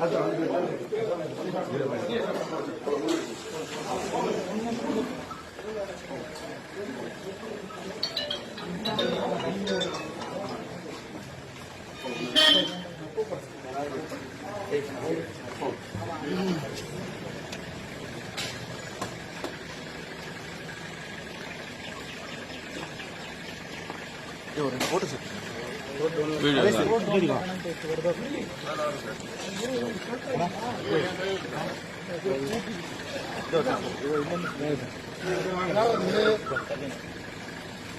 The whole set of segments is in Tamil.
이거 오래 오래 됐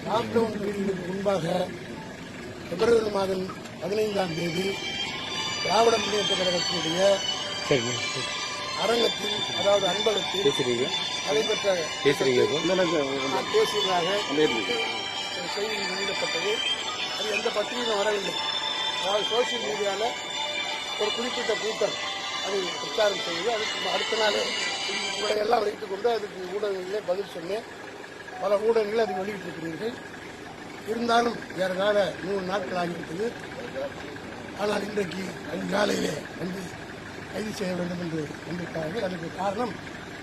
லாக்டவுன் பீரியடுக்கு முன்பாக பிப்ரவரி மாதம் பதினைந்தாம் தேதி திராவிட முன்னேற்ற கழகத்தினுடைய அரங்கத்தில் அதாவது அன்பகத்தில் நடைபெற்ற நான் பேசியதாக ஒரு செய்தி வெளியிடப்பட்டது. அது எந்த பத்திரிகையும் வரவில்லை. அதாவது சோசியல் மீடியாவில் ஒரு குறிப்பிட்ட கூட்டம் அது பிரச்சாரம் செய்து அதுக்கு அடுத்த நாள் உங்களை எல்லாம் வைத்துக் கொண்டு அதுக்கு ஊடகங்களே பதில் சொன்னேன். பல ஊடகங்கள் அது வெளியிட்டிருக்கிறீர்கள். இருந்தாலும் ஏறகால நூறு நாட்கள் ஆகிவிட்டது. ஆனால் இன்றைக்கு அதிகாலையிலே வந்து கைது செய்ய வேண்டும் என்று வந்திருக்கிறார்கள். அதற்கு காரணம்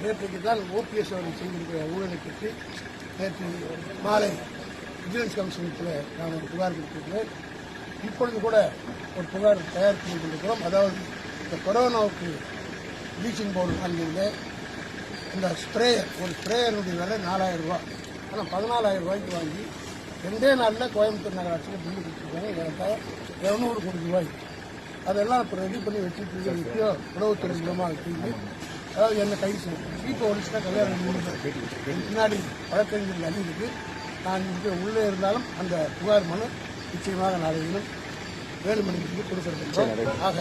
நேற்றைக்கு தான் ஓபிஎஸ் அவர்கள் செய்திருக்கிற ஊழலை பற்றி நேற்று மாலை விஜிலன்ஸ் கமிஷனத்தில் நான் ஒரு புகார் கொடுத்திருக்கிறேன். இப்பொழுது கூட ஒரு புகார் தயார் பண்ணி கொண்டிருக்கிறோம். அதாவது இந்த கொரோனாவுக்கு ப்ளீச்சிங் பவுடர் வாங்கியிருந்த இந்த ஸ்ப்ரேயர் ஒரு ஸ்ப்ரேயருடைய விலை நாலாயிரம் ரூபா ஆனால் பதினாலாயிரம் ரூபாய்க்கு வாங்கி ரெண்டே நாளில் கோயம்புத்தூர் நகராட்சியில் பில்லு கொடுத்துருக்காங்க. ஏறத்தாழ இரநூறு கோடி ரூபாய். அதெல்லாம் இப்போ ரெடி பண்ணி வச்சுட்டு இப்பயோ உணவுத்துறை மூலமாக செய்து அதாவது என்ன கைது செய்யும் சீப்பை ஒடிச்சுட்டா கல்யாணம் முடிஞ்சு பின்னாடி வழக்கறிஞர்கள் அணிந்துக்கு நான் இங்கே உள்ளே இருந்தாலும் அந்த புகார் மனு நிச்சயமாக நாளை தினம் வேலுமணிக்கு கொடுத்திருக்கின்றோம் ஆக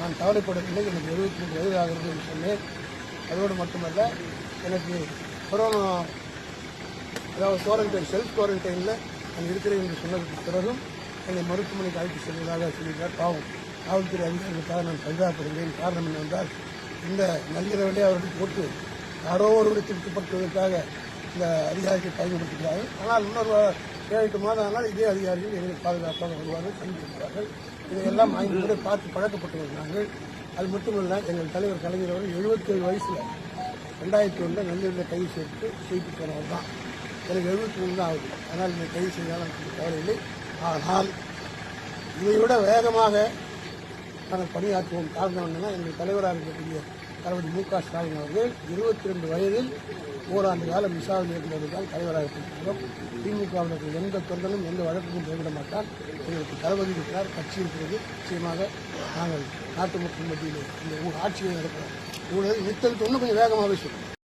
நான் கவலைப்படவில்லை. எனக்கு எழுபத்தி மூன்று வயது ஆகிறது என்று சொன்னேன். அதோடு மட்டுமல்ல எனக்கு கொரோனா அதாவது குவாரண்டைன் செல்ஃப் குவாரண்டைனில் நான் இருக்கிறேன் என்று சொன்னதுக்கு பிறகும் என்னை மருத்துவமனைக்கு அழைத்து செல்வதாக சொல்லியிருக்கார் பாவம் காவல்துறை அதிகாரிகளுக்காக நான் பரிதாபப்படுகிறேன். காரணம் என்னவென்றால் இந்த நள்ளிரவிலே அவர்கள் போட்டு யாரோ ஒருவரை திருப்திப்படுத்துவதற்காக இந்த அதிகாரிகள் பயன்படுத்துகிறார்கள் ஆனால் இன்னொரு ஏழு எட்டு மாதம் ஆனால் இதே அதிகாரிகள் எங்களுக்கு பாதுகாப்பாக வருவார்கள் கண்டிப்பார்கள் இதையெல்லாம் ஐந்து முறை பார்த்து பழக்கப்பட்டு வருகிறார்கள் அது மட்டுமல்ல எங்கள் தலைவர் கலைஞர் அவர்கள் எழுபத்தேழு வயசில் ரெண்டாயிரத்தி ஒன்றில் நல்லூரில் கைது செய்து செய்து போனவர் தான். எனக்கு எழுபத்தி மூணு தான் ஆகுது. ஆனால் இந்த கைது செய்தால் எனக்கு கவலையில்லை ஆனால் இதை விட வேகமாக நாங்கள் பணியாற்றுவோம். காரணம் என்னன்னா எங்கள் தலைவராக இருக்கக்கூடிய தளபதி மு க ஸ்டாலின் அவர்கள் இருபத்தி ரெண்டு வயதில் ஓராண்டு காலம் விசாரணை இருந்ததுதான் தலைவராக இருக்கிறோம் திமுகவினருக்கு எந்த தொண்டலும் எந்த வழக்குக்கும் போய்விட மாட்டார் எங்களுக்கு தளபதி இருக்கிறார் கட்சி இருக்கிறது. நிச்சயமாக நாங்கள் நாட்டு மக்கள் மத்தியில் இந்த ஊ- ஆட்சியை நடக்கிறோம் இவ்வளவு நித்தல் இன்னும் கொஞ்சம் வேகமாகவே சொல்லுவோம்